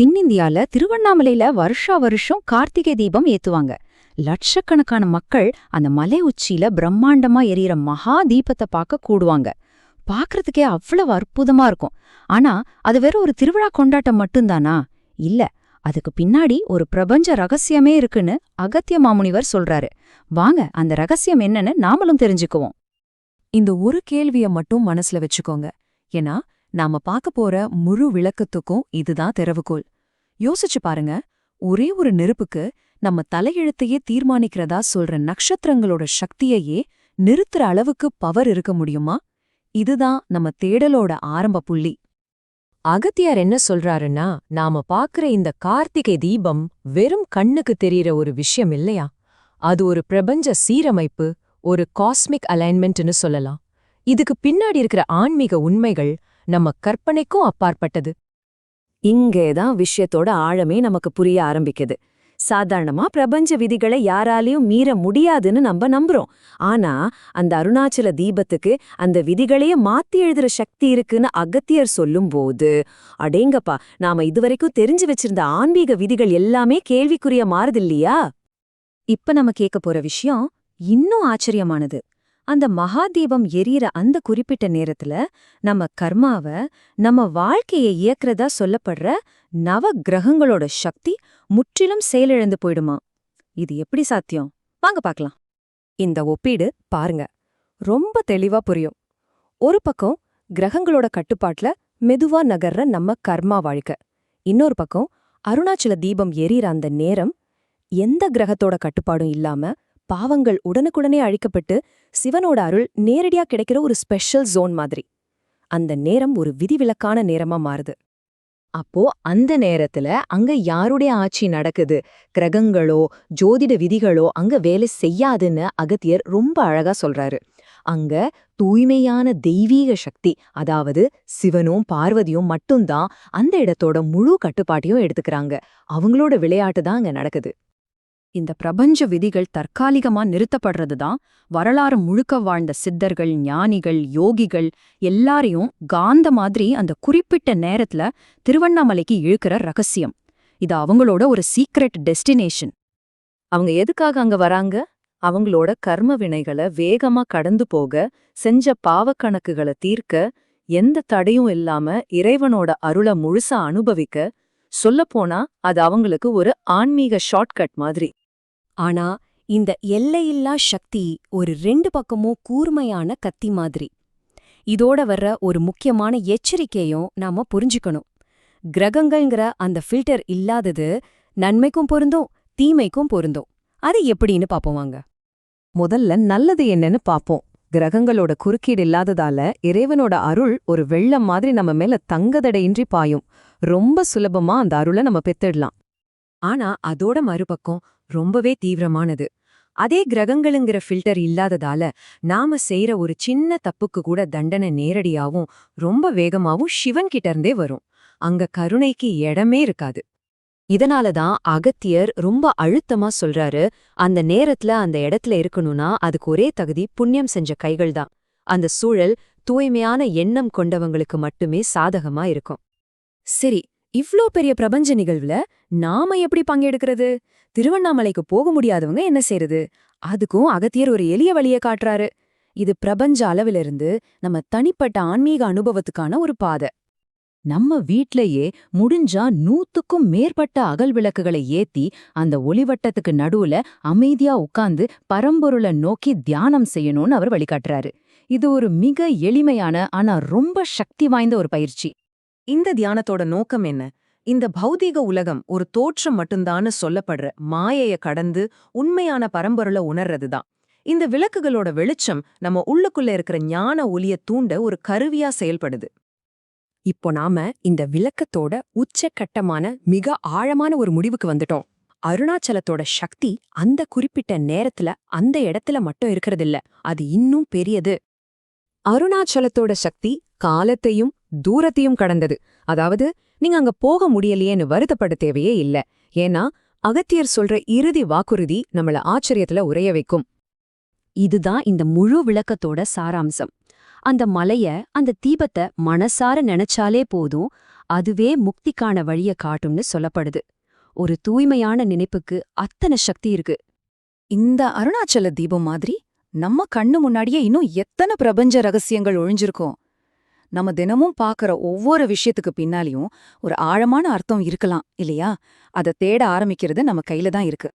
தென்னிந்தியால திருவண்ணாமலையில வருஷா வருஷம் கார்த்திகை தீபம் ஏத்துவாங்க. லட்சக்கணக்கான மக்கள் அந்த மலை உச்சியில பிரம்மாண்டமா எரியற மகா தீபத்தை பார்க்க கூடுவாங்க. பார்க்கறதுக்கே அவ்வளவு அற்புதமா இருக்கும். ஆனா அது வெறும் ஒரு திருவிழா கொண்டாட்டம் மட்டும்தானா? இல்ல அதுக்கு பின்னாடி ஒரு பிரபஞ்ச ரகசியமே இருக்குன்னு அகத்திய மாமுனிவர் சொல்றாரு. வாங்க அந்த ரகசியம் என்னன்னு நாமளும் தெரிஞ்சுக்குவோம். இந்த ஒரு கேள்விய மட்டும் மனசுல வச்சுக்கோங்க. ஏன்னா நாம பார்க்க போற முழு விளக்கத்துக்கும் இதுதான் திறவுகோல் யோசிச்சு பாருங்க ஒரே ஒரு நெருப்புக்கு நம்ம தலையெழுத்தையே தீர்மானிக்கிறதா சொல்ற நட்சத்திரங்களோட சக்தியையே நிறுத்துற அளவுக்கு பவர் இருக்க முடியுமா? இதுதான் நம்ம தேடலோட ஆரம்ப புள்ளி. அகத்தியார் என்ன சொல்றாருன்னா நாம பாக்குற இந்த கார்த்திகை தீபம் வெறும் கண்ணுக்கு தெரியற ஒரு விஷயம் இல்லையா? அது ஒரு பிரபஞ்ச சீரமைப்பு ஒரு காஸ்மிக் அலைன்மெண்ட்னு சொல்லலாம். இதுக்கு பின்னாடி இருக்கிற ஆன்மீக உண்மைகள் நம்ம கற்பனைக்கும் அப்பாற்பட்டது. இங்கேதான் விஷயத்தோட ஆழமே நமக்கு புரிய ஆரம்பிக்குது. சாதாரணமா பிரபஞ்ச விதிகளை யாராலையும் மீற முடியாதுன்னு நம்ம நம்புறோம். ஆனா அந்த அருணாச்சல தீபத்துக்கு அந்த விதிகளையே மாத்தி எழுதுற சக்தி இருக்குன்னு அகத்தியர் சொல்லும்போது அடேங்கப்பா நாம இதுவரைக்கும் தெரிஞ்சு வச்சிருந்த ஆன்மீக விதிகள் எல்லாமே கேள்விக்குரிய மாறுதில்லையா இப்ப நம்ம கேட்க போற விஷயம் இன்னும் ஆச்சரியமானது. அந்த மகாதீபம் எரியற அந்த குறிப்பிட்ட நேரத்துல நம்ம கர்மாவ நம்ம வாழ்க்கையை இயக்குறதா சொல்லப்படுற நவ கிரகங்களோட சக்தி முற்றிலும் செயலிழந்து போயிடுமா? இது எப்படி சாத்தியம்? வாங்க பார்க்கலாம். இந்த ஒப்பீடு பாருங்க. ரொம்ப தெளிவா புரியும். ஒரு பக்கம் கிரகங்களோட கட்டுப்பாட்டுல மெதுவா நகர்ற நம்ம கர்மா வாழ்க்கை. இன்னொரு பக்கம் அருணாச்சல தீபம் எரியற அந்த நேரம் எந்த கிரகத்தோட கட்டுப்பாடும் இல்லாம பாவங்கள் உடனுக்குடனே அழிக்கப்பட்டு சிவனோட அருள் நேரடியா கிடைக்கிற ஒரு ஸ்பெஷல் ஜோன் மாதிரி. அந்த நேரம் ஒரு விதிவிலக்கான நேரமா மாறுது. அப்போ அந்த நேரத்துல அங்க யாருடைய ஆட்சி நடக்குது? கிரகங்களோ ஜோதிட விதிகளோ அங்க வேலை செய்யாதுன்னு அகத்தியர் ரொம்ப அழகா சொல்றாரு. அங்க தூய்மையான தெய்வீக சக்தி அதாவது சிவனும் பார்வதியும் மட்டும்தான் அந்த இடத்தோட முழு கட்டுப்பாட்டையும் எடுத்துக்கறாங்க. அவங்களோட விளையாட்டு தான் அங்க நடக்குது. இந்த பிரபஞ்ச விதிகள் தற்காலிகமா நிறுத்தப்படுறதுதான் வரலாறு முழுக்க வாழ்ந்த சித்தர்கள் ஞானிகள் யோகிகள் எல்லாரையும் காந்த மாதிரி அந்த குறிப்பிட்ட நேரத்துல திருவண்ணாமலைக்கு இழுக்கிற ரகசியம். இது அவங்களோட ஒரு சீக்ரெட் டெஸ்டினேஷன் அவங்க எதுக்காக அங்க வராங்க? அவங்களோட கர்ம வினைகளை வேகமா கடந்து போக செஞ்ச பாவக்கணக்குகளை தீர்க்க எந்த தடையும் இல்லாம இறைவனோட அருளை முழுசா அனுபவிக்க சொல்லப்போனா அது அவங்களுக்கு ஒரு ஆன்மீக ஷார்ட்கட் மாதிரி. ஆனா இந்த எல்லையில்லா சக்தி ஒரு ரெண்டு பக்கமும் கூர்மையான கத்தி மாதிரி. இதோட வர்ற ஒரு முக்கியமான எச்சரிக்கையும் நாம புரிஞ்சுக்கணும். கிரகங்கள்ங்கிற அந்த ஃபில்டர் இல்லாதது நன்மைக்கும் பொருந்தும் தீமைக்கும் பொருந்தும். அது எப்படின்னு பாப்போம் வாங்க. முதல்ல நல்லது என்னன்னு பாப்போம். கிரகங்களோட குறுக்கீடு இல்லாததால இறைவனோட அருள் ஒரு வெள்ளம் மாதிரி நம்ம மேல தங்கதடையின்றி பாயும். ரொம்ப சுலபமா அந்த அருளை நம்ம பெத்திடலாம். ஆனா அதோட மறுபக்கம் ரொம்பவே தீவிரமானது. அதே கிரகங்களுங்கிற ஃபில்டர் இல்லாததால நாம செய்யற ஒரு சின்ன தப்புக்கு கூட தண்டனை நேரடியாவும் ரொம்ப வேகமாவும் சிவன் கிட்ட இருந்தே வரும். அங்க கருணைக்கு இடமே இருக்காது. இதனாலதான் அகத்தியர் ரொம்ப அழுத்தமா சொல்றாரு அந்த நேரத்துல அந்த இடத்துல இருக்கணும்னா அதுக்கு ஒரே தகுதி புண்ணியம் செஞ்ச கைகள் தான். அந்த சூழல் தூய்மையான எண்ணம் கொண்டவங்களுக்கு மட்டுமே சாதகமா இருக்கும். சரி இவ்ளோ பெரிய பிரபஞ்ச நிகழ்வுல நாம எப்படி பங்கெடுக்கிறது? திருவண்ணாமலைக்கு போக முடியாதவங்க என்ன செய்யறது அதுக்கும் அகத்தியர் ஒரு எளிய வழிய காட்டுறாரு. இது பிரபஞ்ச அளவிலிருந்து நம்ம தனிப்பட்ட ஆன்மீக அனுபவத்துக்கான ஒரு பாதை. நம்ம வீட்லயே முடிஞ்சா நூத்துக்கும் மேற்பட்ட அகல் விளக்குகளை ஏத்தி அந்த ஒளிவட்டத்துக்கு நடுவுல அமைதியா உட்கார்ந்து பரம்பொருளை நோக்கி தியானம் செய்யணும்னு அவர் வழிகாட்டுறாரு. இது ஒரு மிக எளிமையான ஆனா ரொம்ப சக்தி வாய்ந்த ஒரு பயிற்சி. இந்த தியானத்தோட நோக்கம் என்ன? இந்த பௌதீக உலகம் ஒரு தோற்றம் மட்டும்தான்னு சொல்லப்படுற மாயைய கடந்து உண்மையான பரம்பொருளை உணர்றதுதான். இந்த விளக்குகளோட வெளிச்சம் நம்ம உள்ளுக்குள்ள இருக்கிற ஞான ஒலிய தூண்ட ஒரு கருவியா செயல்படுது. இப்போ நாம இந்த விளக்கத்தோட உச்சக்கட்டமான மிக ஆழமான ஒரு முடிவுக்கு வந்துட்டோம். அருணாச்சலத்தோட சக்தி அந்த குறிப்பிட்ட நேரத்துல அந்த இடத்துல மட்டும் இருக்கிறதில்ல. அது இன்னும் பெரியது. அருணாச்சலத்தோட சக்தி காலத்தையும் தூரத்தையும் கடந்தது. அதாவது நீங்க அங்க போக முடியலையேன்னு வருத்தப்பட தேவையே இல்ல. ஏன்னா அகத்தியர் சொல்ற இறுதி வாக்குறுதி நம்மள ஆச்சரியத்துல உரைய வைக்கும். இதுதான் இந்த முழு விளக்கத்தோட சாராம்சம். அந்த மலைய அந்த தீபத்தை மனசார நினைச்சாலே போதும் அதுவே முக்திக்கான வழிய காட்டும்னு சொல்லப்படுது. ஒரு தூய்மையான நினைப்புக்கு அத்தனை சக்தி இருக்கு. இந்த அருணாச்சல தீபம் மாதிரி நம்ம கண்ணு முன்னாடியே இன்னும் எத்தனை பிரபஞ்ச ரகசியங்கள் ஒழிஞ்சிருக்கோம்? நம்ம தினமும் பார்க்குற ஒவ்வொரு விஷயத்துக்கு பின்னாலையும் ஒரு ஆழமான அர்த்தம் இருக்கலாம் இல்லையா? அதை தேட ஆரம்பிக்கிறது நம்ம கையில தான் இருக்கு.